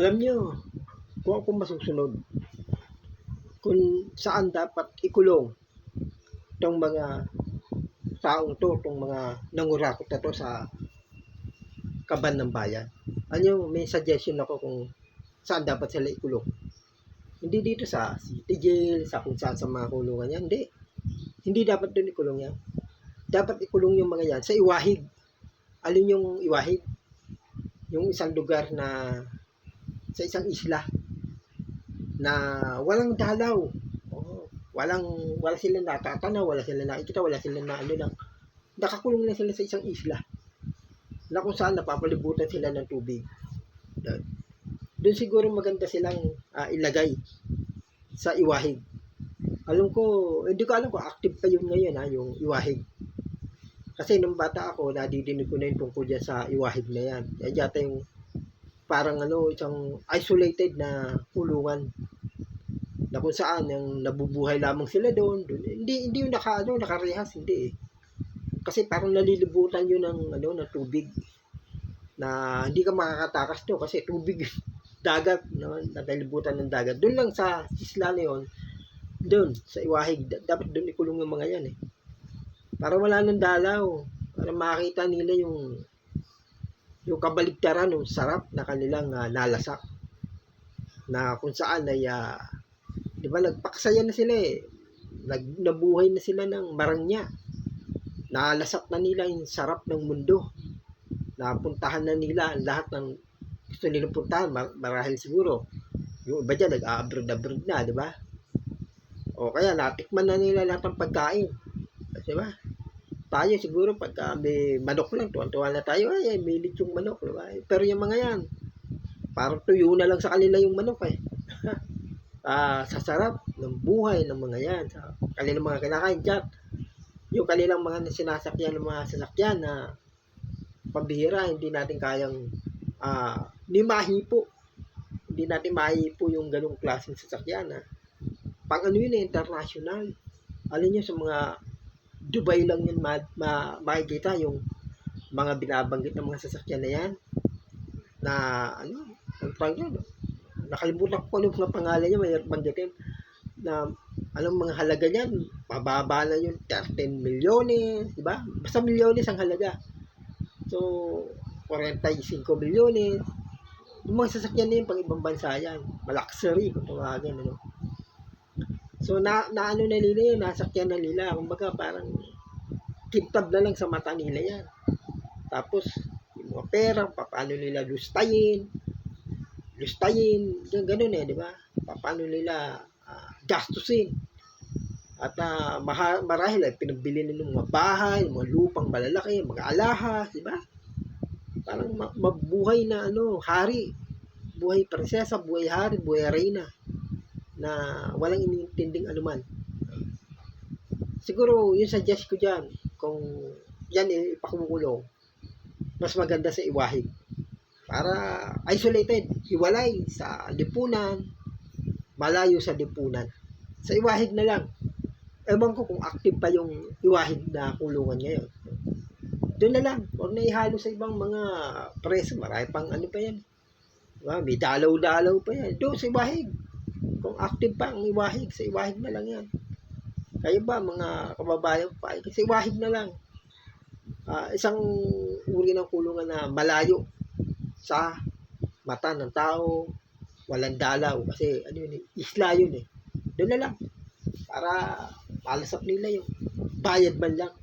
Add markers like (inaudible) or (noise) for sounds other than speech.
Alam nyo, kung ako masusunod, kung saan dapat ikulong itong mga taong to, itong mga nangurakot na to sa kaban ng bayan. Ano may suggestion ako kung saan dapat sila ikulong. Hindi dito sa city jail, sa kung saan sa mga kulungan yan. Hindi. Hindi dapat doon ikulong yan. Dapat ikulong yung mga yan sa iwahig. Alin yung iwahig? Yung isang lugar na sa isang isla na walang dalaw. Oo. walang wala sila natatanaw, wala sila nakikita, wala sila na ano lang. Nakakulong na sila sa isang isla na kung saan napapalibutan sila ng tubig. Doon, siguro maganda silang ah, ilagay sa iwahig. Alam ko, hindi ko alam kung active pa yung ngayon ha, yung iwahig. Kasi nung bata ako, nadidinig ko na yung tungkol dyan sa iwahig na yan. Yan yata yung parang ano, isang isolated na kulungan na kung saan yung nabubuhay lamang sila doon. doon. Hindi hindi yung naka ano, nakarehas, hindi eh. Kasi parang nalilibutan yun ng ano, ng tubig na hindi ka makakatakas to kasi tubig (laughs) dagat no nalilibutan ng dagat doon lang sa isla na yun doon sa iwahig da- dapat doon ikulong yung mga yan eh para wala nang dalaw para makita nila yung yung kabaligtaran ng sarap na kanilang ah, nalasak. Na kung saan ay ah, di ba nagpaksaya na sila eh. Nag, nabuhay na sila ng marangya. Nalasak na nila yung sarap ng mundo. Napuntahan na nila ang lahat ng gusto nilang puntahan mar- marahil siguro yung iba dyan nag-abroad abroad na di ba? O kaya natikman na nila lahat ng pagkain. Di ba tayo siguro pagka may manok lang tuwan-tuwa na tayo ay may litsong manok. Di ba? Pero yung mga yan parang tuyo na lang sa kanila yung manok eh. (laughs) Ah sa sarap ng buhay ng mga yan sa kanilang mga kinakain. Dyan yung kanilang mga sinasakyan ng mga sasakyan na pambihira hindi natin kayang ah hindi mahipo. Hindi natin mahipo yung ganong klaseng sasakyan na pang ano yun eh, international. Alam nyo sa mga Dubai lang yun ma, ma, makikita yung mga binabanggit ng mga sasakyan na yan na ano ang tawag yun nakalimutan ko ano mga pangalan niya may banggitin na anong mga halaga niyan mababa na yung 13 milyones di ba basta milyones ang halaga So, 45 milyones. Yung mga sasakyan na yun, pang ibang bansa yan. Malaxury, kung tawagin, ano. So, na, na ano na nila yun, nasakyan na nila. Kumbaga, parang kintab na lang sa mata nila yan. Tapos, yung mga pera, paano nila lustayin, lustayin, yung ganun eh, di ba? Paano nila ah, gastusin. At uh, maha, marahil ay pinabili nila ng mga bahay, mga lupang malalaki, mga alahas, di ba? Parang ma- mabuhay na ano, hari. Buhay prinsesa, buhay hari, buhay reyna. Na walang inintinding anuman. Siguro, yun suggest ko dyan, kung yan ipakukulong, mas maganda sa iwahig. Para isolated, hiwalay sa lipunan, malayo sa lipunan. Sa iwahig na lang ewan ko kung active pa yung iwahig na kulungan ngayon. Doon na lang. Huwag na ihalo sa ibang mga preso. Marami pang ano pa yan. Diba? May dalaw-dalaw pa yan. Doon sa iwahig. Kung active pa ang iwahig, sa iwahig na lang yan. Kayo ba mga kababayan pa? Sa iwahig na lang. Ah, isang uri ng kulungan na malayo sa mata ng tao, walang dalaw. Kasi ano yun, eh, isla yun eh. Doon na lang para malasap nila yung bayad man lang